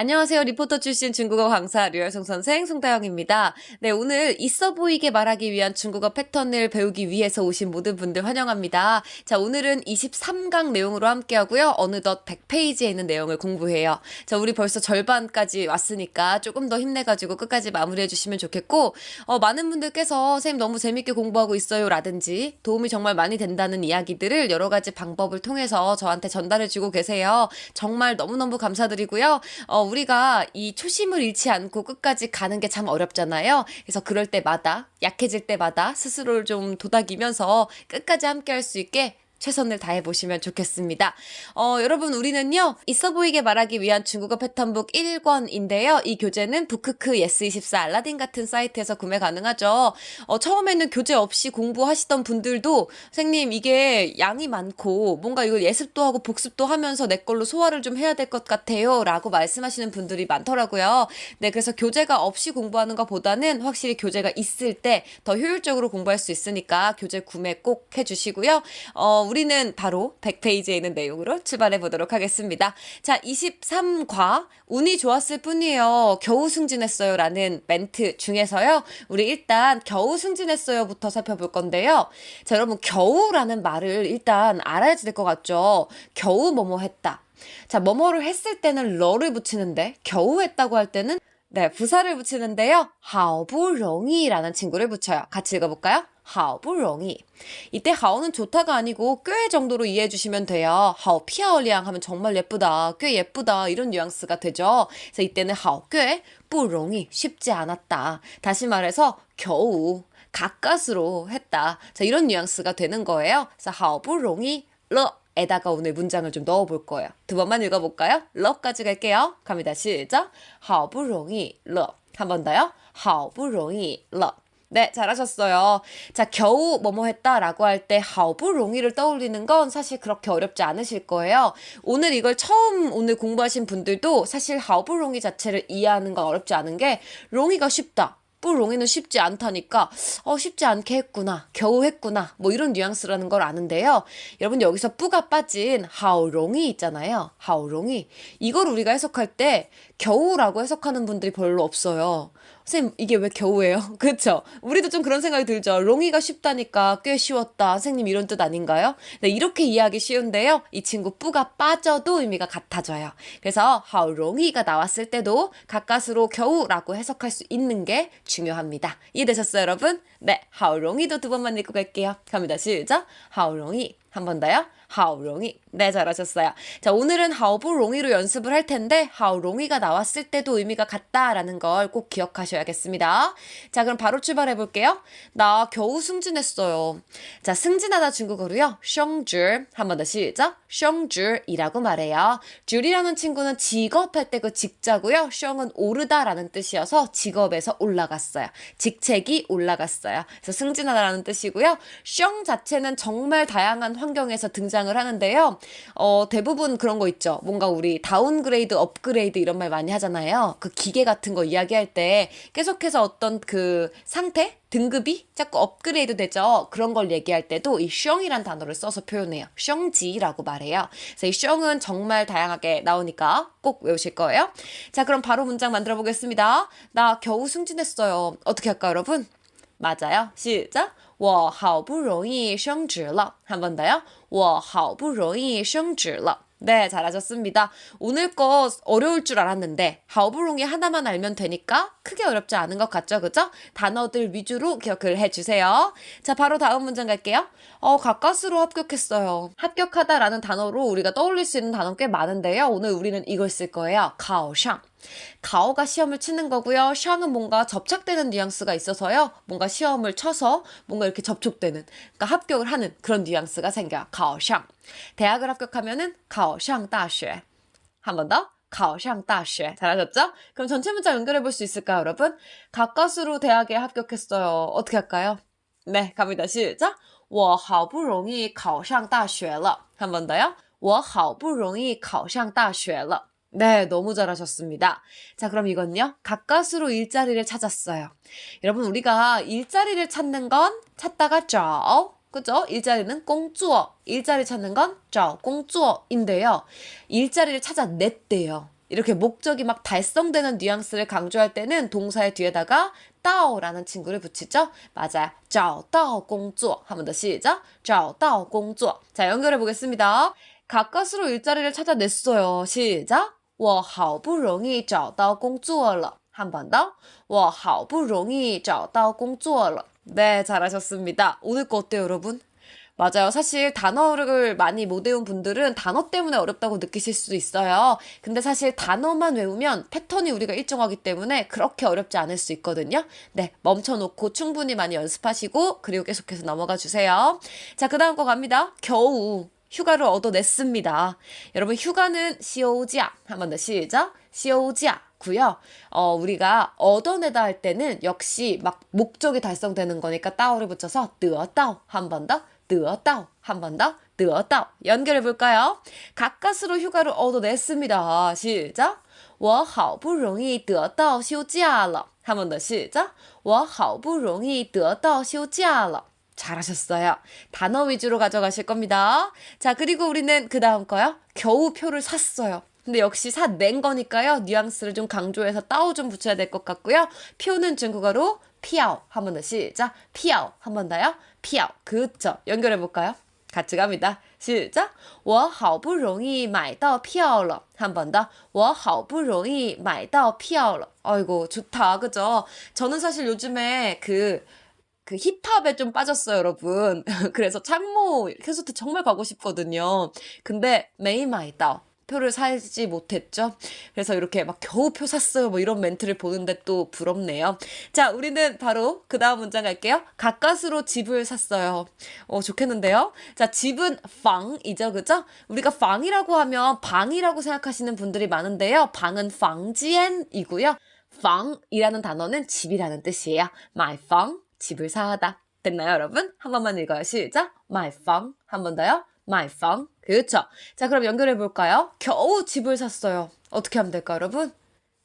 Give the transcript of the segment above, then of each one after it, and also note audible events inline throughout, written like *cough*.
안녕하세요. 리포터 출신 중국어 강사 류열송 선생 송다영입니다. 네, 오늘 있어 보이게 말하기 위한 중국어 패턴을 배우기 위해서 오신 모든 분들 환영합니다. 자, 오늘은 23강 내용으로 함께 하고요. 어느덧 100페이지에 있는 내용을 공부해요. 자, 우리 벌써 절반까지 왔으니까 조금 더 힘내가지고 끝까지 마무리해 주시면 좋겠고, 어, 많은 분들께서 선생님 너무 재밌게 공부하고 있어요. 라든지 도움이 정말 많이 된다는 이야기들을 여러 가지 방법을 통해서 저한테 전달해 주고 계세요. 정말 너무너무 감사드리고요. 어, 우리가 이 초심을 잃지 않고 끝까지 가는 게 참 어렵잖아요. 그래서 그럴 때마다, 약해질 때마다 스스로를 좀 도닥이면서 끝까지 함께 할 수 있게 최선을 다해 보시면 좋겠습니다. 어, 여러분, 우리는요, 있어 보이게 말하기 위한 중국어 패턴북 1권인데요. 이 교재는 부크크 예스24 알라딘 같은 사이트에서 구매 가능하죠. 어, 처음에는 교재 없이 공부하시던 분들도, 선생님, 이게 양이 많고, 뭔가 이걸 예습도 하고 복습도 하면서 내 걸로 소화를 좀 해야 될 것 같아요. 라고 말씀하시는 분들이 많더라고요. 네, 그래서 교재가 없이 공부하는 것보다는 확실히 교재가 있을 때 더 효율적으로 공부할 수 있으니까 교재 구매 꼭 해주시고요. 어, 우리는 바로 100페이지에 있는 내용으로 출발해 보도록 하겠습니다. 자, 23과 운이 좋았을 뿐이에요. 겨우 승진했어요. 라는 멘트 중에서요. 우리 일단 겨우 승진했어요부터 살펴볼 건데요. 자, 여러분, 겨우라는 말을 일단 알아야지 될 것 같죠? 겨우 뭐뭐 했다. 자, 뭐뭐를 했을 때는 러를 붙이는데, 겨우 했다고 할 때는 네, 부사를 붙이는데요. 하부롱이라는 친구를 붙여요. 같이 읽어볼까요? 好不容易. 이때 好는 좋다가 아니고 꽤 정도로 이해해 주시면 돼요. 好漂亮 하면 정말 예쁘다, 꽤 예쁘다 이런 뉘앙스가 되죠. 그래서 이때는 好꽤 不容易 쉽지 않았다. 다시 말해서 겨우 가까스로 했다. 자, 이런 뉘앙스가 되는 거예요. 그래서 好不容易了 에다가 오늘 문장을 좀 넣어볼 거예요. 두 번만 읽어볼까요? 러까지 갈게요. 갑니다. 시작. 好不容易了. 한 번 더요. 好不容易了. 네, 잘하셨어요. 자, 겨우 뭐뭐 했다라고 할 때 하오부롱이를 떠올리는 건 사실 그렇게 어렵지 않으실 거예요. 오늘 이걸 처음 오늘 공부하신 분들도 사실 하오부롱이 자체를 이해하는 건 어렵지 않은 게 롱이가 쉽다. 뿌롱이는 쉽지 않다니까 어 쉽지 않게 했구나 겨우 했구나 뭐 이런 뉘앙스라는 걸 아는데요 여러분 여기서 뿌가 빠진 하오롱이 있잖아요 하오롱이 이걸 우리가 해석할 때 겨우라고 해석하는 분들이 별로 없어요 선생님 이게 왜 겨우예요? *laughs* 그쵸? 우리도 좀 그런 생각이 들죠. 롱이가 쉽다니까 꽤 쉬웠다. 선생님 이런 뜻 아닌가요? 네, 이렇게 이해하기 쉬운데요. 이 친구 뿌가 빠져도 의미가 같아져요. 그래서 how 롱이가 나왔을 때도 가까스로 겨우라고 해석할 수 있는 게 중요합니다. 이해되셨어요 여러분? 네, how 롱이도 두 번만 읽고 갈게요. 갑니다. 시작. how 롱이 한 번 더요. 하오롱이. 네, 잘하셨어요. 자, 오늘은 하오부롱이로 연습을 할 텐데 하오롱이가 나왔을 때도 의미가 같다라는 걸 꼭 기억하셔야겠습니다. 자, 그럼 바로 출발해 볼게요. 나 겨우 승진했어요. 자, 승진하다 중국어로요. 숑줄. 한번 더 시작. 숑줄이라고 말해요. 줄이라는 친구는 직업할 때 그 직자고요. 숑은 오르다라는 뜻이어서 직업에서 올라갔어요. 직책이 올라갔어요. 그래서 승진하다라는 뜻이고요. 숑 자체는 정말 다양한 환경에서 등장 을 하는데요. 어, 대부분 그런 거 있죠. 뭔가 우리 다운그레이드, 업그레이드 이런 말 많이 하잖아요. 그 기계 같은 거 이야기할 때 계속해서 어떤 그 상태? 등급이 자꾸 업그레이드 되죠. 그런 걸 얘기할 때도 이 숑이란 단어를 써서 표현해요. 숑지라고 말해요. 그래서 이 숑은 정말 다양하게 나오니까 꼭 외우실 거예요. 자, 그럼 바로 문장 만들어 보겠습니다. 나 겨우 승진했어요. 어떻게 할까요, 여러분? 맞아요. 시작. 我好不容易升职了. 한 번 더요. 我好不容易升职了. 네, 잘하셨습니다. 오늘 거 어려울 줄 알았는데 하오브롱이 하나만 알면 되니까 크게 어렵지 않은 것 같죠, 그죠? 단어들 위주로 기억을 해주세요. 자, 바로 다음 문장 갈게요. 어, 가까스로 합격했어요. 합격하다라는 단어로 우리가 떠올릴 수 있는 단어 꽤 많은데요. 오늘 우리는 이걸 쓸 거예요. 가오샹. 가오가 시험을 치는 거고요. 샹은 뭔가 접착되는 뉘앙스가 있어서요. 뭔가 시험을 쳐서 뭔가 이렇게 접촉되는, 그러니까 합격을 하는 그런 뉘앙스가 생겨요. 가오샹. 대학을 합격하면은 가오샹 다쉐. 한 번 더. 가오샹 다쉐. 잘하셨죠? 그럼 전체 문장 연결해 볼 수 있을까요, 여러분? 가까스로 대학에 합격했어요. 어떻게 할까요? 네, 갑니다. 시작. 我好不容易考上大学了. 한 번 더요. 我好不容易考上大学了. 네, 너무 잘하셨습니다. 자, 그럼 이건요. 가까스로 일자리를 찾았어요. 여러분, 우리가 일자리를 찾는 건 찾다가 쩌 그죠? 일자리는 꽁쭈어. 일자리 찾는 건 쩌, 꽁쭈어인데요. 일자리를 찾아냈대요. 이렇게 목적이 막 달성되는 뉘앙스를 강조할 때는 동사의 뒤에다가 到라는 친구를 붙이죠. 맞아요. 找到工作. 한번 더 시작. 找到工作. 자, 연결해 보겠습니다. 가까스로 일자리를 찾아냈어요. 시작. 我好不容易找到工作了. 한 번 더. 我好不容易找到工作了. 네, 잘하셨습니다. 오늘 거 어때요, 여러분? 맞아요. 사실 단어를 많이 못 외운 분들은 단어 때문에 어렵다고 느끼실 수도 있어요. 근데 사실 단어만 외우면 패턴이 우리가 일정하기 때문에 그렇게 어렵지 않을 수 있거든요. 네, 멈춰놓고 충분히 많이 연습하시고 그리고 계속해서 넘어가 주세요. 자, 그 다음 거 갑니다. 겨우 휴가를 얻어냈습니다. 여러분 휴가는 시오지야. 한 번 더 시작. 시오지야. 고요. 어, 우리가 얻어내다 할 때는 역시 막 목적이 달성되는 거니까 따오를 붙여서 뜨어따오 한 번 더. 得到 한 번 더. 得到 연결해 볼까요? 가까스로 휴가를 얻어냈습니다. 시작. 我好不容易得到休假了. 한 번 더 시작. 我好不容易得到休假了. 잘하셨어요. 단어 위주로 가져가실 겁니다. 자, 그리고 우리는 그 다음 거요. 겨우 표를 샀어요. 근데 역시 사낸 거니까요. 뉘앙스를 좀 강조해서 따오 좀 붙여야 될 것 같고요. 표는 중국어로 피아오. 한 번 더 시작. 피아오. 한 번 더요. 피아오. 그쵸. 연결해 볼까요? 같이 갑니다. 시작. 我好不容易买到票了. 한 번 더. 我好不容易买到票了. 아이고, 좋다. 그죠? 저는 사실 요즘에 그, 그 힙합에 좀 빠졌어요, 여러분. *laughs* 그래서 창모 콘서트 정말 가고 싶거든요. 근데 메이 마이다. 표를 사지 못했죠. 그래서 이렇게 막 겨우 표 샀어요. 뭐 이런 멘트를 보는데 또 부럽네요. 자, 우리는 바로 그 다음 문장 갈게요. 가까스로 집을 샀어요. 어, 좋겠는데요? 자, 집은 방이죠. 그죠? 우리가 방이라고 하면 방이라고 생각하시는 분들이 많은데요. 방은 방지엔이고요. 방이라는 단어는 집이라는 뜻이에요. my 방, 집을 사다. 됐나요, 여러분? 한 번만 읽어요. 시작. my 방. 한 번 더요. my 방. 그렇죠. 자, 그럼 연결해 볼까요? 겨우 집을 샀어요. 어떻게 하면 될까요, 여러분?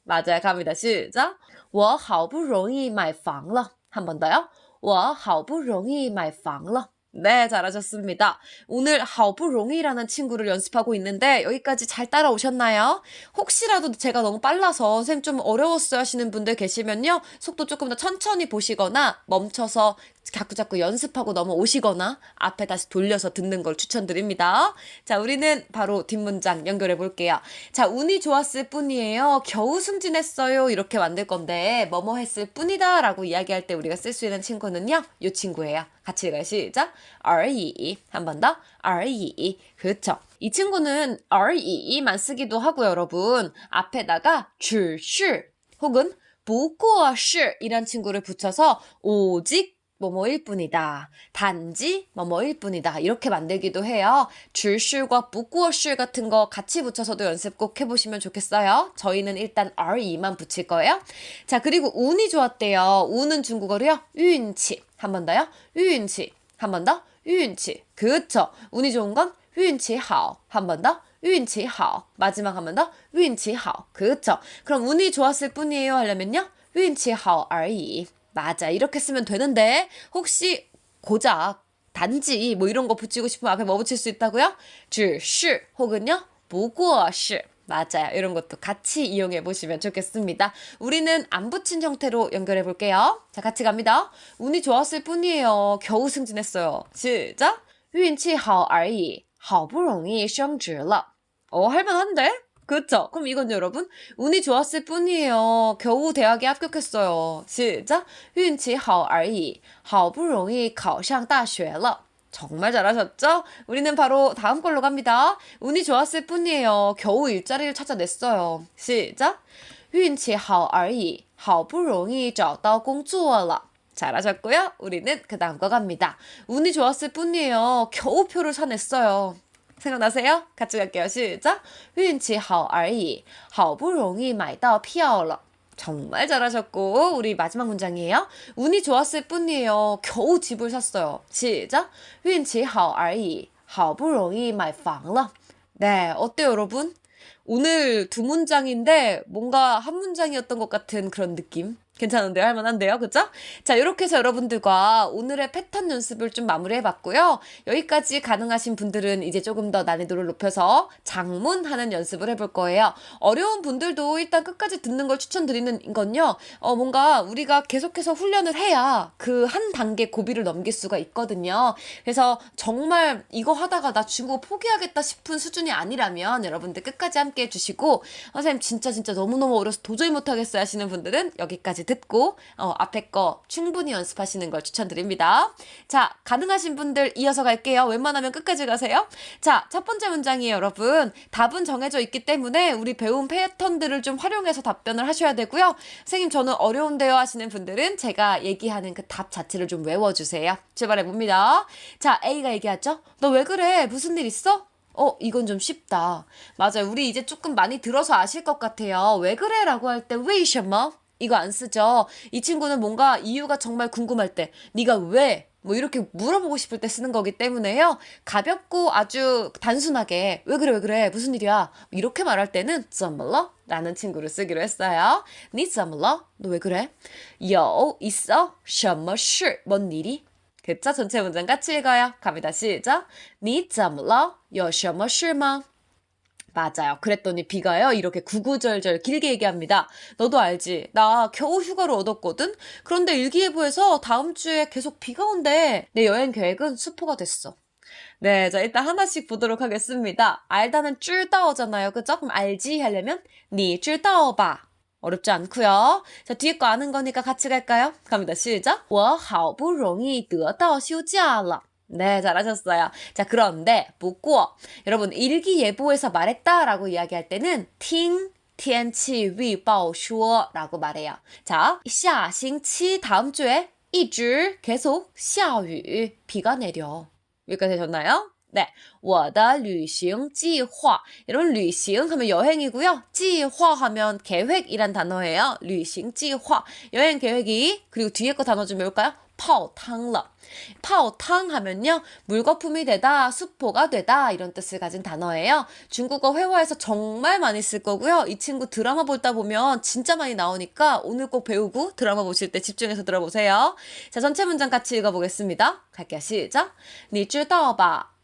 맞아요. 갑니다. 시작. 我好不容易买房了. 한 번 더요. 我好不容易买房了. 네, 잘하셨습니다. 오늘 하오부롱이라는 친구를 연습하고 있는데 여기까지 잘 따라오셨나요? 혹시라도 제가 너무 빨라서 선생님 좀 어려웠어요 하시는 분들 계시면요. 속도 조금 더 천천히 보시거나 멈춰서 자꾸자꾸 연습하고 넘어오시거나 앞에 다시 돌려서 듣는 걸 추천드립니다. 자, 우리는 바로 뒷문장 연결해 볼게요. 자, 운이 좋았을 뿐이에요. 겨우 승진했어요. 이렇게 만들 건데, 뭐뭐 했을 뿐이다. 라고 이야기할 때 우리가 쓸 수 있는 친구는요, 이 친구예요. 같이 읽어요. 시작. R2. 한번 더. R2. 그쵸. 이 친구는 R2만 쓰기도 하고요, 여러분. 앞에다가 줄, 슐. 혹은 보코어 슐. 이런 친구를 붙여서 오직 뭐뭐일 뿐이다. 단지 뭐뭐일 뿐이다. 이렇게 만들기도 해요. 只是과 不过是 같은 거 같이 붙여서도 연습 꼭 해보시면 좋겠어요. 저희는 일단 r2만 붙일 거예요. 자, 그리고 운이 좋았대요. 운은 중국어로요.运气. 한 번 더요. 运气. 한 번 더. 运气. 그쵸. 운이 좋은 건 运气好. 한 번 더. 运气好. 마지막 한 번 더. 运气好. 그쵸. 그럼 운이 좋았을 뿐이에요 하려면요. 运气好而已. 맞아. 이렇게 쓰면 되는데 혹시 고작 단지 뭐 이런 거 붙이고 싶으면 앞에 뭐 붙일 수 있다고요? 只是 혹은요. 不过是 맞아요. 이런 것도 같이 이용해 보시면 좋겠습니다. 우리는 안 붙인 형태로 연결해 볼게요. 자, 같이 갑니다. 운이 좋았을 뿐이에요. 겨우 승진했어요. 시작. 运气好而已.好不容易升职了. 어, 할만한데? 그쵸? 그럼 이건 여러분 운이 좋았을 뿐이에요. 겨우 대학에 합격했어요. 시작. 运气好而已.好不容易考上大学了. 정말 잘하셨죠? 우리는 바로 다음 걸로 갑니다. 운이 좋았을 뿐이에요. 겨우 일자리를 찾아냈어요. 시작. 运气好而已.好不容易找到工作了. 잘하셨고요. 우리는 그 다음 거 갑니다. 운이 좋았을 뿐이에요. 겨우 표를 사냈어요. 생각나세요? 같이 갈게요. 시작. 运气好而已.好不容易买到票了. 정말 잘하셨고 우리 마지막 문장이에요. 운이 좋았을 뿐이에요. 겨우 집을 샀어요. 시작. 运气好而已.好不容易买房了. 네, 어때요, 여러분? 오늘 두 문장인데 뭔가 한 문장이었던 것 같은 그런 느낌? 괜찮은데요? 할만한데요? 그죠? 자, 이렇게 해서 여러분들과 오늘의 패턴 연습을 좀 마무리해봤고요. 여기까지 가능하신 분들은 이제 조금 더 난이도를 높여서 장문하는 연습을 해볼 거예요. 어려운 분들도 일단 끝까지 듣는 걸 추천드리는 건요. 어, 뭔가 우리가 계속해서 훈련을 해야 그 한 단계 고비를 넘길 수가 있거든요. 그래서 정말 이거 하다가 나 중국어 포기하겠다 싶은 수준이 아니라면 여러분들 끝까지 함께 해주시고 선생님 진짜 진짜 너무너무 어려서 도저히 못하겠어요 하시는 분들은 여기까지 듣고 어, 앞에 거 충분히 연습하시는 걸 추천드립니다. 자 가능하신 분들 이어서 갈게요. 웬만하면 끝까지 가세요. 자 첫 번째 문장이에요 여러분. 답은 정해져 있기 때문에 우리 배운 패턴들을 좀 활용해서 답변을 하셔야 되고요. 선생님 저는 어려운데요 하시는 분들은 제가 얘기하는 그 답 자체를 좀 외워주세요. 출발해 봅니다. 자 A가 얘기하죠. 너 왜 그래? 무슨 일 있어? 어, 이건 좀 쉽다. 맞아요. 우리 이제 조금 많이 들어서 아실 것 같아요. 왜 그래? 라고 할 때, 왜, 什么? 이거 안 쓰죠. 이 친구는 뭔가 이유가 정말 궁금할 때 네가 왜? 뭐 이렇게 물어보고 싶을 때 쓰는 거기 때문에요. 가볍고 아주 단순하게 왜 그래 왜 그래 무슨 일이야 이렇게 말할 때는 썸블러 라는 친구를 쓰기로 했어요. 니 썸블러 너 왜 그래? 여 있어? 셔머슈 뭔 일이? 그쵸? 전체 문장 같이 읽어요. 갑니다. 시작. 니 썸블러 여 셔머슈 망. 맞아요. 그랬더니 비가요. 이렇게 구구절절 길게 얘기합니다. 너도 알지? 나 겨우 휴가를 얻었거든? 그런데 일기예보에서 다음 주에 계속 비가 온대. 내 여행 계획은 수포가 됐어. 네, 자, 일단 하나씩 보도록 하겠습니다. 알다는 쫄다오잖아요. 그죠? 그럼 알지 하려면, 니 쫄다오바. 어렵지 않고요. 자, 뒤에 거 아는 거니까 같이 갈까요? 갑니다. 시작. 我好不容易得到休假了. 네, 잘하셨어요. 자, 그런데, 不过, 여러분, 일기예보에서 말했다라고 이야기할 때는, 听天气预报说라고 말해요. 자, 下星期 다음 주에 一直 계속 下雨 비가 내려. 여기까지 되셨나요? 네, 我的旅行计划. 여러분 旅行 하면 여행이고요. 计划 하면 계획이란 단어예요. 旅行计划. 여행 계획이 그리고 뒤에 거 단어 좀 외울까요? 泡汤了. 泡汤 하면요. 물거품이 되다, 수포가 되다 이런 뜻을 가진 단어예요. 중국어 회화에서 정말 많이 쓸 거고요. 이 친구 드라마 보다 보면 진짜 많이 나오니까 오늘 꼭 배우고 드라마 보실 때 집중해서 들어보세요. 자, 전체 문장 같이 읽어보겠습니다. 갈게요. 시작. 你知道吧?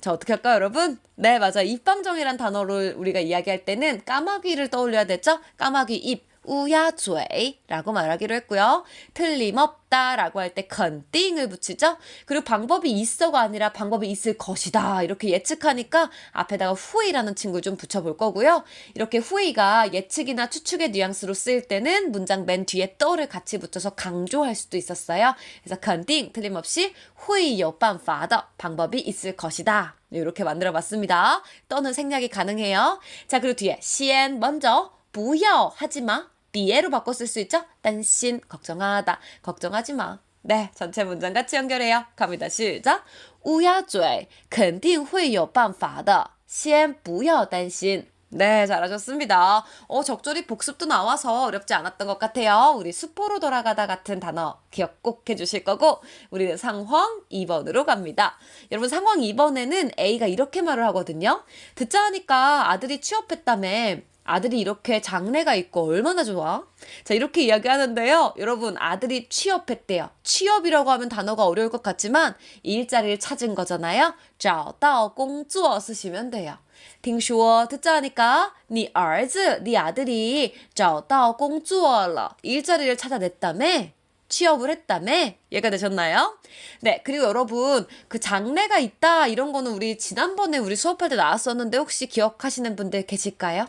자, 어떻게 할까요, 여러분? 네, 맞아. 입방정이란 단어를 우리가 이야기할 때는 까마귀를 떠올려야 되죠? 까마귀 입. 우야죄라고 말하기로 했고요. 틀림없다라고 할 때 건띵을 붙이죠. 그리고 방법이 있어가 아니라 방법이 있을 것이다 이렇게 예측하니까 앞에다가 후이라는 친구 좀 붙여볼 거고요. 이렇게 후이가 예측이나 추측의 뉘앙스로 쓰일 때는 문장 맨 뒤에 떠를 같이 붙여서 강조할 수도 있었어요. 그래서 건띵 틀림없이 후이요办法더 방법이 있을 것이다. 이렇게 만들어 봤습니다. 떠는 생략이 가능해요. 자, 그리고 뒤에 시엔 먼저 不要 하지 마. 别로 바꿔 쓸 수 있죠? 担心 걱정하다. 걱정하지 마. 네, 전체 문장 같이 연결해요. 갑니다. 시작. 乌鸦嘴肯定会有办法的.先不要担心. 네, 잘하셨습니다. 어, 적절히 복습도 나와서 어렵지 않았던 것 같아요. 우리 수포로 돌아가다 같은 단어 기억 꼭 해주실 거고, 우리는 상황 2번으로 갑니다. 여러분, 상황 2번에는 A가 이렇게 말을 하거든요. 듣자 하니까 아들이 취업했다며, 아들이 이렇게 장래가 있고 얼마나 좋아? 자, 이렇게 이야기하는데요. 여러분, 아들이 취업했대요. 취업이라고 하면 단어가 어려울 것 같지만 일자리를 찾은 거잖아요. 找到工作 쓰시면 돼요. 听说 듣자 하니까 你儿子, 네 아들이 找到工作了. 일자리를 찾아냈다며? 취업을 했다며? 얘가 되셨나요? 네, 그리고 여러분, 그 장래가 있다, 이런 거는 우리 지난번에 우리 수업할 때 나왔었는데 혹시 기억하시는 분들 계실까요?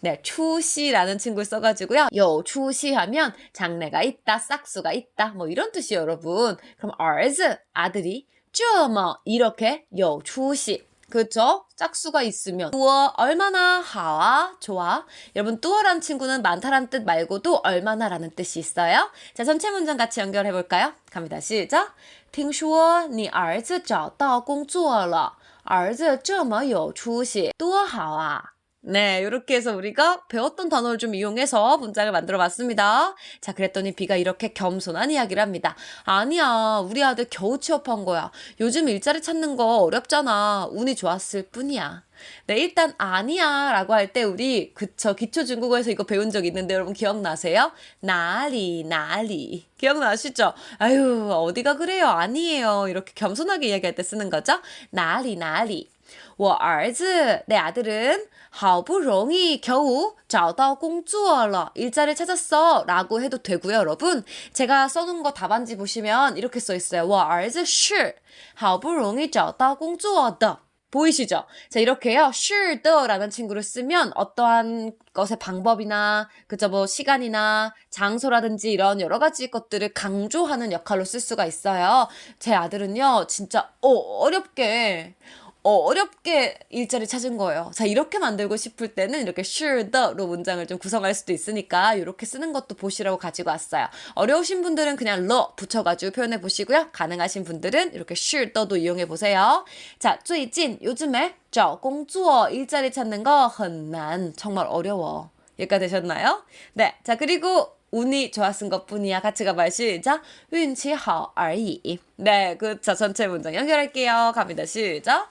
네, 추시라는 친구를 써가지고요. 요, 추시 하면 장래가 있다, 싹수가 있다, 뭐 이런 뜻이에요, 여러분. 그럼儿子, 아들이, 这么, 이렇게, 요, 추시. 그렇죠? 짝수가 있으면 뚜어 얼마나 하와 좋아. 여러분 뚜어란 친구는 많다란 뜻 말고도 얼마나라는 뜻이 있어요. 자 전체 문장 같이 연결해 볼까요? 갑니다. 시작. 听说你儿子找到工作了，儿子这么有出息，多好啊！ 네, 이렇게 해서 우리가 배웠던 단어를 좀 이용해서 문장을 만들어 봤습니다. 자, 그랬더니 비가 이렇게 겸손한 이야기를 합니다. 아니야, 우리 아들 겨우 취업한 거야. 요즘 일자리 찾는 거 어렵잖아. 운이 좋았을 뿐이야. 네, 일단 아니야 라고 할 때 우리 그쵸 기초 중국어에서 이거 배운 적 있는데 여러분 기억나세요? 나리 나리 기억나시죠? 아유 어디가 그래요? 아니에요 이렇게 겸손하게 이야기할 때 쓰는 거죠? 나리 나리 我儿子, 내 아들은 好不容易 겨우 找到工作了. 일자리 찾았어. 라고 해도 되고요, 여러분. 제가 써놓은 거 답안지 보시면 이렇게 써 있어요. 我儿子是好不容易找到工作的. 보이시죠? 자, 이렇게요. 是的 라는 친구를 쓰면 어떠한 것의 방법이나, 그죠, 뭐, 시간이나, 장소라든지 이런 여러 가지 것들을 강조하는 역할로 쓸 수가 있어요. 제 아들은요, 진짜, 어, 어렵게, 어, 어렵게 일자리 찾은 거예요. 자, 이렇게 만들고 싶을 때는 이렇게 sure the로 문장을 좀 구성할 수도 있으니까 이렇게 쓰는 것도 보시라고 가지고 왔어요. 어려우신 분들은 그냥 러 붙여가지고 표현해 보시고요. 가능하신 분들은 이렇게 sure the도 이용해 보세요. 자, 最近 요즘에 找工作 일자리 찾는 거 很难 정말 어려워. 여기까지 되셨나요? 네. 자, 그리고 운이 좋았은 것 뿐이야. 같이 가봐요. 시작. 运气好而已. 네, 그, 자, 전체 문장 연결할게요. 갑니다. 시작.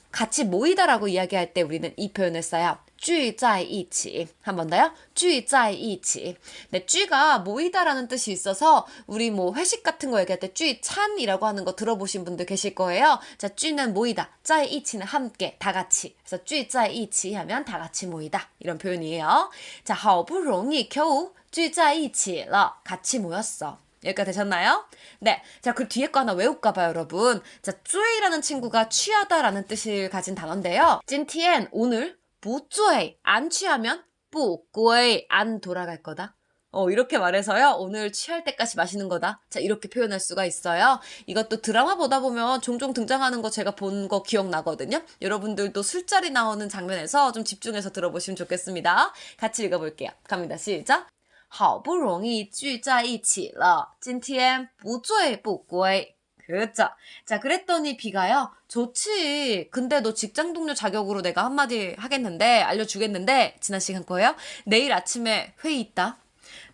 같이 모이다라고 이야기할 때 우리는 이 표현을 써요. 聚在一起. 한 번 더요. 聚在一起. 네, 聚가 모이다라는 뜻이 있어서 우리 뭐 회식 같은 거 얘기할 때 聚찬이라고 하는 거 들어보신 분들 계실 거예요. 자, 聚는 모이다. 在一起는 함께, 다 같이. 그래서 聚在一起 하면 다 같이 모이다. 이런 표현이에요. 자, 好不容易 겨우 聚在一起了. 같이 모였어. 여기까지 되셨나요? 네. 자, 그 뒤에 거 하나 외울까 봐요, 여러분. 자, 쭈이라는 친구가 취하다라는 뜻을 가진 단어인데요. 찐티엔, 오늘, 부쭈이, 안 취하면, 뿌꼬이, 안 돌아갈 거다. 어, 이렇게 말해서요, 오늘 취할 때까지 마시는 거다. 자, 이렇게 표현할 수가 있어요. 이것도 드라마 보다 보면 종종 등장하는 거 제가 본 거 기억나거든요. 여러분들도 술자리 나오는 장면에서 좀 집중해서 들어보시면 좋겠습니다. 같이 읽어볼게요. 갑니다. 시작. 好不容易聚在一起了，今天不醉不归。 그죠. 자, 그랬더니 비가요. 좋지. 근데 너 직장 동료 자격으로 내가 한마디 하겠는데, 알려주겠는데, 지난 시간 거예요? 내일 아침에 회의 있다.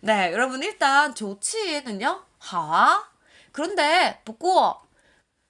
네, 여러분 일단 좋지는요. 하. 그런데, 보고,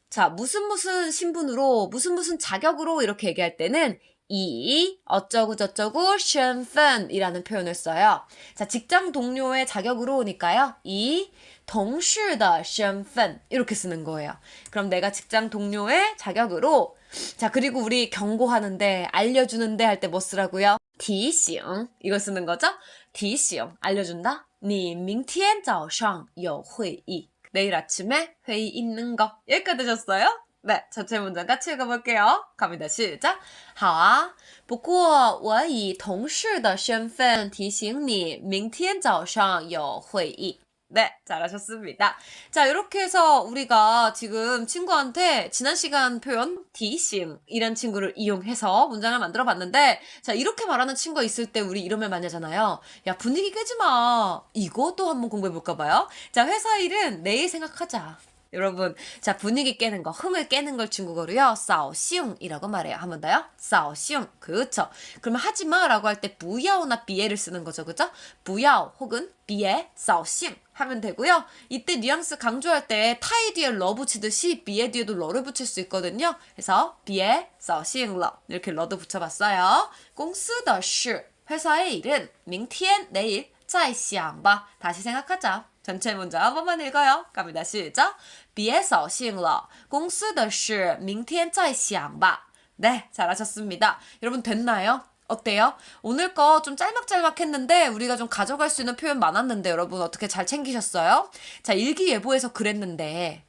자, 무슨 무슨 신분으로, 무슨 무슨 자격으로 이렇게 얘기할 때는 이 어쩌고 저쩌고 身份이라는 표현을 써요. 자, 직장 동료의 자격으로 오니까요. 이 同事的身份이렇게 쓰는 거예요. 그럼 내가 직장 동료의 자격으로 자, 그리고 우리 경고하는데 알려주는데 할 때 뭐 쓰라고요? 提醒 이거 쓰는 거죠? 提醒 알려준다. 你明天早上有会议 내일 아침에 회의 있는 거 여기까지 되셨어요? 네, 전체 문장 같이 읽어볼게요. 갑니다. 시작. 好啊，不过我以同事的身份提醒你，明天早上有会议。 네, 잘하셨습니다. 자, 이렇게 해서 우리가 지금 친구한테 지난 시간 표현 디싱 이란 친구를 이용해서 문장을 만들어 봤는데 자, 이렇게 말하는 친구가 있을 때 우리 이런 말 많이 하잖아요. 야, 분위기 깨지 마. 이것도 한번 공부해 볼까 봐요. 자, 회사 일은 내일 생각하자. 여러분, 자, 분위기 깨는 거, 흥을 깨는 걸 중국어로요, 싸오시웅이라고 말해요. 한 번 더요, 싸오시웅. 그쵸. 그러면 하지 마 라고 할 때, 부야오나 비에를 쓰는 거죠. 그죠? 부야오 혹은 비에, 싸오시웅 하면 되고요. 이때 뉘앙스 강조할 때, 타이 뒤에 러 붙이듯이 비에 뒤에도 러를 붙일 수 있거든요. 그래서, 비에, 싸오시웅 러. 이렇게 러도 붙여봤어요. 공스的事 회사의 일은, 明天 내일, 再想吧 다시 생각하자. 전체 문장 한 번만 읽어요. 갑니다. 시작. 别扫兴了，公司的事明天再想吧。 네, 잘하셨습니다. 여러분 됐나요? 어때요? 오늘 거 좀 짤막짤막 했는데 우리가 좀 가져갈 수 있는 표현 많았는데 여러분 어떻게 잘 챙기셨어요? 자, 일기예보에서 그랬는데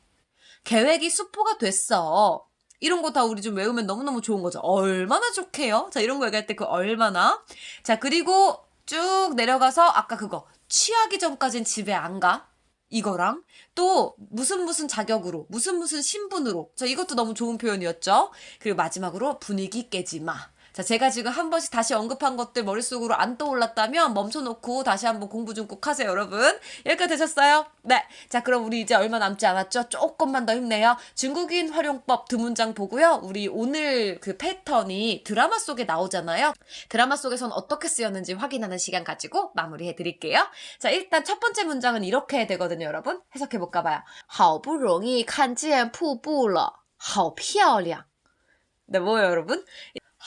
계획이 수포가 됐어. 이런 거 다 우리 좀 외우면 너무너무 좋은 거죠. 얼마나 좋게요? 자, 이런 거 얘기할 때 그 얼마나. 자, 그리고 쭉 내려가서 아까 그거 취하기 전까진 집에 안 가. 이거랑 또 무슨 무슨 자격으로 무슨 무슨 신분으로 자 이것도 너무 좋은 표현이었죠 그리고 마지막으로 분위기 깨지 마. 자 제가 지금 한 번씩 다시 언급한 것들 머릿속으로 안 떠올랐다면 멈춰놓고 다시 한번 공부 좀 꼭 하세요 여러분 여기까지 되셨어요? 네자 그럼 우리 이제 얼마 남지 않았죠? 조금만 더 힘내요 중국인 활용법 두 문장 보고요 우리 오늘 그 패턴이 드라마 속에 나오잖아요 드라마 속에선 어떻게 쓰였는지 확인하는 시간 가지고 마무리해 드릴게요 자 일단 첫 번째 문장은 이렇게 되거든요 여러분 해석해 볼까 봐요 好不容易看见瀑布了好漂亮 네 뭐예요 여러분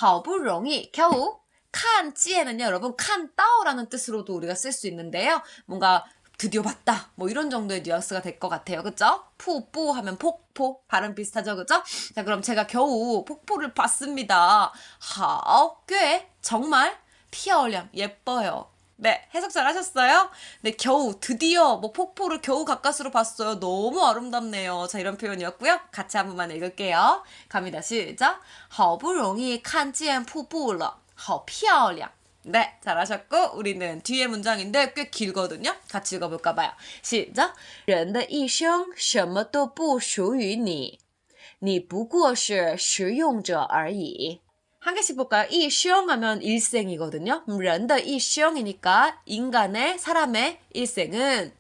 好不容易 겨우 칸 찌에는요 여러분 칸 따오라는 뜻으로도 우리가 쓸 수 있는데요 뭔가 드디어 봤다 뭐 이런 정도의 뉘앙스가 될 것 같아요 그죠 푸뿌 하면 폭포 발음 비슷하죠 그죠 자 그럼 제가 겨우 폭포를 봤습니다 하오 꽤 정말 피어량 예뻐요 네, 해석 잘 하셨어요? 네, 겨우, 드디어, 뭐, 폭포를 겨우 가까스로 봤어요. 너무 아름답네요. 자, 이런 표현이었고요. 같이 한 번만 읽을게요. 갑니다. 시작. 好不容易看见瀑布了.好漂亮. 네, 잘하셨고, 우리는 뒤에 문장인데 꽤 길거든요. 같이 읽어볼까봐요. 시작. 人的一生什么都不属于你.你不过是使用者而已. 한 개씩 볼까요? 이 시영하면 일생이거든요. 음, 人的一生이니까 인간의 사람의 일생은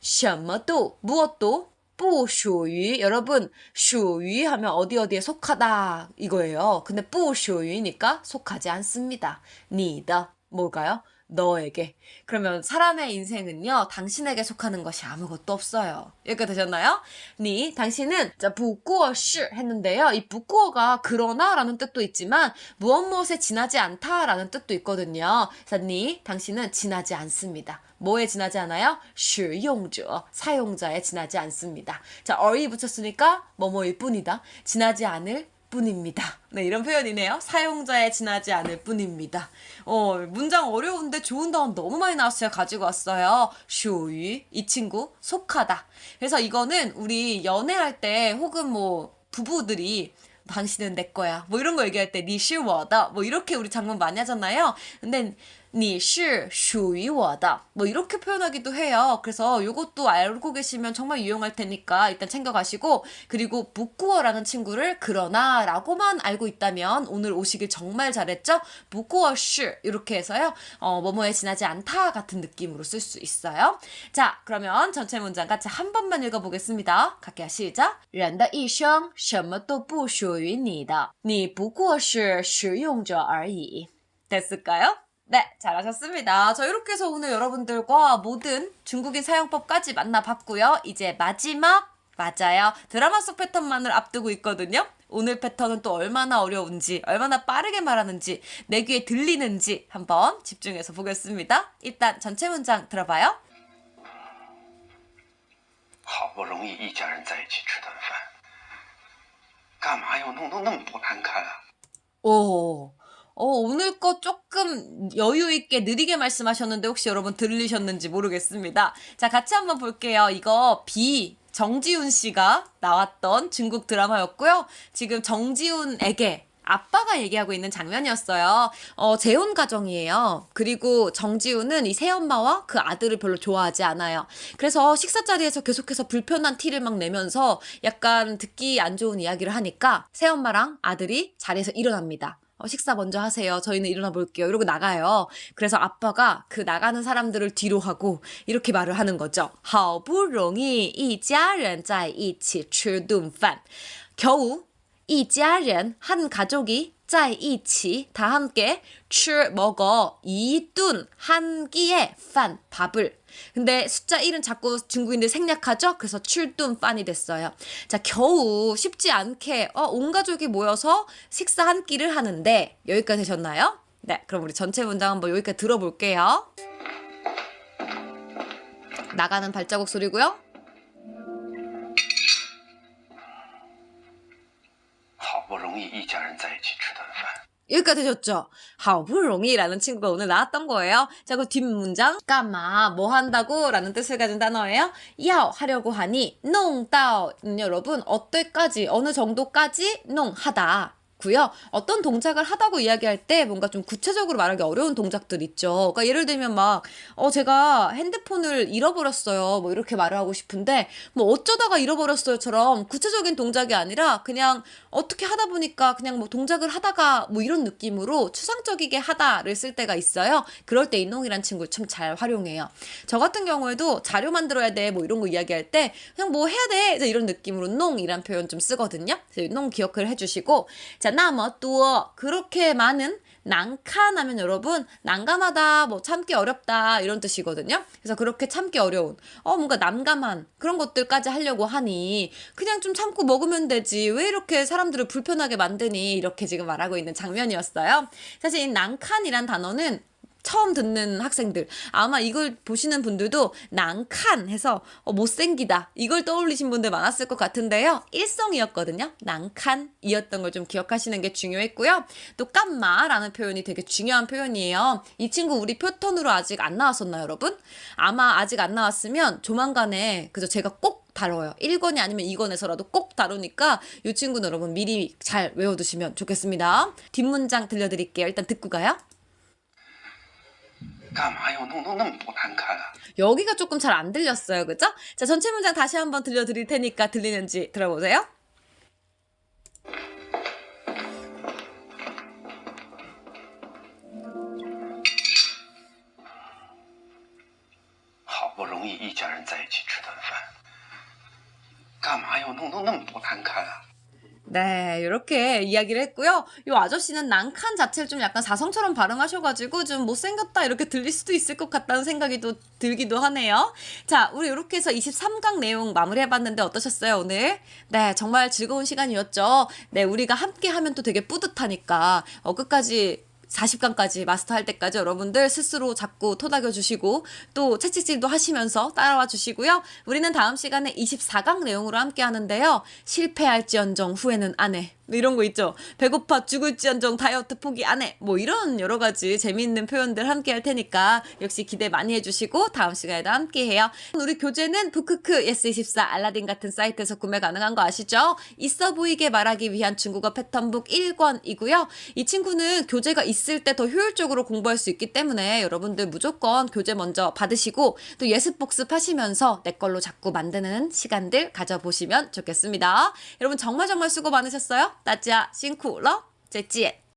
什么都 무엇도 不属于 여러분 属于 하면 어디 어디에 속하다 이거예요. 근데 不属于니까 속하지 않습니다. 你的 뭘까요? 너에게. 그러면 사람의 인생은요, 당신에게 속하는 것이 아무것도 없어요. 이렇게 되셨나요? 니, 당신은, 자, 부꾸어슈 했는데요. 이 부꾸어가 그러나 라는 뜻도 있지만, 무엇 무엇에 지나지 않다 라는 뜻도 있거든요. 자, 니, 당신은 지나지 않습니다. 뭐에 지나지 않아요? 실용주, 사용자에 지나지 않습니다. 자, 어이 붙였으니까 뭐뭐일 뿐이다. 지나지 않을 뿐입니다. 네, 이런 표현이네요. 사용자에 지나지 않을 뿐입니다. 어, 문장 어려운데 좋은 단어 너무 많이 나와서 제가 가지고 왔어요. 쇼이, 이 친구, 속하다. 그래서 이거는 우리 연애할 때 혹은 뭐 부부들이 당신은 내 거야. 뭐 이런 거 얘기할 때, 니슈워더. 뭐 이렇게 우리 장문 많이 하잖아요. 근데 你是属于我的. 뭐 이렇게 표현하기도 해요. 그래서 요것도 알고 계시면 정말 유용할 테니까 일단 챙겨가시고, 그리고 북구어라는 친구를 그러나 라고만 알고 있다면 오늘 오시길 정말 잘했죠? 북구어是 이렇게 해서요. 어, 뭐뭐에 지나지 않다 같은 느낌으로 쓸 수 있어요. 자, 그러면 전체 문장 같이 한 번만 읽어보겠습니다. 갈게요. 시작. 人的一生什么都不属于你的,你不过是使用者而已. 됐을까요? 네, 잘하셨습니다. 저 이렇게 해서 오늘 여러분들과 모든 중국인 사용법까지 만나봤고요. 이제 마지막 맞아요. 드라마 속 패턴만을 앞두고 있거든요. 오늘 패턴은 또 얼마나 어려운지, 얼마나 빠르게 말하는지, 내 귀에 들리는지 한번 집중해서 보겠습니다. 일단 전체 문장 들어봐요. 好不容易一家人在一起吃顿饭，干嘛要弄得那么不难看啊？ 오. 어, 오늘 거 조금 여유 있게 느리게 말씀하셨는데 혹시 여러분 들리셨는지 모르겠습니다. 자, 같이 한번 볼게요. 이거 비 정지훈 씨가 나왔던 중국 드라마였고요. 지금 정지훈에게 아빠가 얘기하고 있는 장면이었어요. 어, 재혼 가정이에요. 그리고 정지훈은 이 새엄마와 그 아들을 별로 좋아하지 않아요. 그래서 식사 자리에서 계속해서 불편한 티를 막 내면서 약간 듣기 안 좋은 이야기를 하니까 새엄마랑 아들이 자리에서 일어납니다. 어, 식사 먼저 하세요. 저희는 일어나 볼게요. 이러고 나가요. 그래서 아빠가 그 나가는 사람들을 뒤로 하고 이렇게 말을 하는 거죠. 好不容易一家人在一起吃顿饭. 겨우 一家人, 한 가족이 在一起, 다 함께 吃 먹어, 一顿 한 끼에 饭 밥을. 근데 숫자 1은 자꾸 중국인들 생략하죠? 그래서 7顿 판이 됐어요. 자, 겨우 쉽지 않게 어, 온 가족이 모여서 식사 한 끼를 하는데 여기까지 되셨나요? 네, 그럼 우리 전체 문장 한번 여기까지 들어볼게요. 나가는 발자국 소리고요. 不 容易一家人在一起吃顿饭， 여기까지 되셨죠? 好不容易라는 친구가 오늘 나왔던 거예요. 자, 그 뒷문장 까마 뭐 한다고 라는 뜻을 가진 단어예요. 要 하려고 하니 弄到 는 여러분 어때까지 어느 정도까지 弄 하다 고요. 어떤 동작을 하다고 이야기할 때 뭔가 좀 구체적으로 말하기 어려운 동작들 있죠. 그러니까 예를 들면 막, 어, 제가 핸드폰을 잃어버렸어요. 뭐 이렇게 말을 하고 싶은데, 뭐 어쩌다가 잃어버렸어요처럼 구체적인 동작이 아니라 그냥 어떻게 하다 보니까 그냥 뭐 동작을 하다가 뭐 이런 느낌으로 추상적이게 하다를 쓸 때가 있어요. 그럴 때 인농이란 친구 참 잘 활용해요. 저 같은 경우에도 자료 만들어야 돼. 뭐 이런 거 이야기할 때 그냥 뭐 해야 돼. 이런 느낌으로 농이란 표현 좀 쓰거든요. 그래서 농 기억을 해주시고 자, 나머 또 그렇게 많은 난칸하면 여러분 난감하다 뭐 참기 어렵다 이런 뜻이거든요. 그래서 그렇게 참기 어려운 어 뭔가 난감한 그런 것들까지 하려고 하니 그냥 좀 참고 먹으면 되지. 왜 이렇게 사람들을 불편하게 만드니? 이렇게 지금 말하고 있는 장면이었어요. 사실 이 난칸이란 단어는 처음 듣는 학생들 아마 이걸 보시는 분들도 난칸 해서 어, 못생기다 이걸 떠올리신 분들 많았을 것 같은데요 일성이었거든요 난칸이었던 걸 좀 기억하시는 게 중요했고요 또 깜마라는 표현이 되게 중요한 표현이에요 이 친구 우리 표턴으로 아직 안 나왔었나요 여러분 아마 아직 안 나왔으면 조만간에 그저 제가 꼭 다뤄요. 1권이 아니면 2권에서라도 꼭 다루니까 이 친구는 여러분 미리 잘 외워두시면 좋겠습니다. 뒷문장 들려드릴게요. 일단 듣고 가요. 干嘛要弄弄那么不难看啊？ 여기가 조금 잘 안 들렸어요. 그죠? 자, 전체 문장 다시 한번 들려드릴 테니까 들리는지 들어보세요. 好不容易一家人在一起吃顿饭，干嘛要弄弄那么不难看啊？ 네, 이렇게 이야기를 했고요. 이 아저씨는 난칸 자체를 좀 약간 사성처럼 발음하셔가지고 좀 못생겼다 이렇게 들릴 수도 있을 것 같다는 생각이 또 들기도 하네요. 자, 우리 이렇게 해서 23강 내용 마무리해봤는데 어떠셨어요, 오늘? 네, 정말 즐거운 시간이었죠. 네, 우리가 함께 하면 또 되게 뿌듯하니까 어, 끝까지 40강까지 마스터할 때까지 여러분들 스스로 잡고 토닥여 주시고 또 채찍질도 하시면서 따라와 주시고요. 우리는 다음 시간에 24강 내용으로 함께 하는데요. 실패할지언정 후회는 안 해. 이런 거 있죠. 배고파 죽을지언정 다이어트 포기 안 해. 뭐 이런 여러 가지 재미있는 표현들 함께 할 테니까 역시 기대 많이 해주시고 다음 시간에도 함께 해요. 우리 교재는 부크크 예스24 알라딘 같은 사이트에서 구매 가능한 거 아시죠? 있어 보이게 말하기 위한 중국어 패턴북 1권이고요. 이 친구는 교재가 있 있을 때 더 효율적으로 공부할 수 있기 때문에 여러분들 무조건 교재 먼저 받으시고 또 예습 복습하시면서 내 걸로 자꾸 만드는 시간들 가져보시면 좋겠습니다. 여러분 정말 정말 수고 많으셨어요. 따지아 싱쿠러 제찌에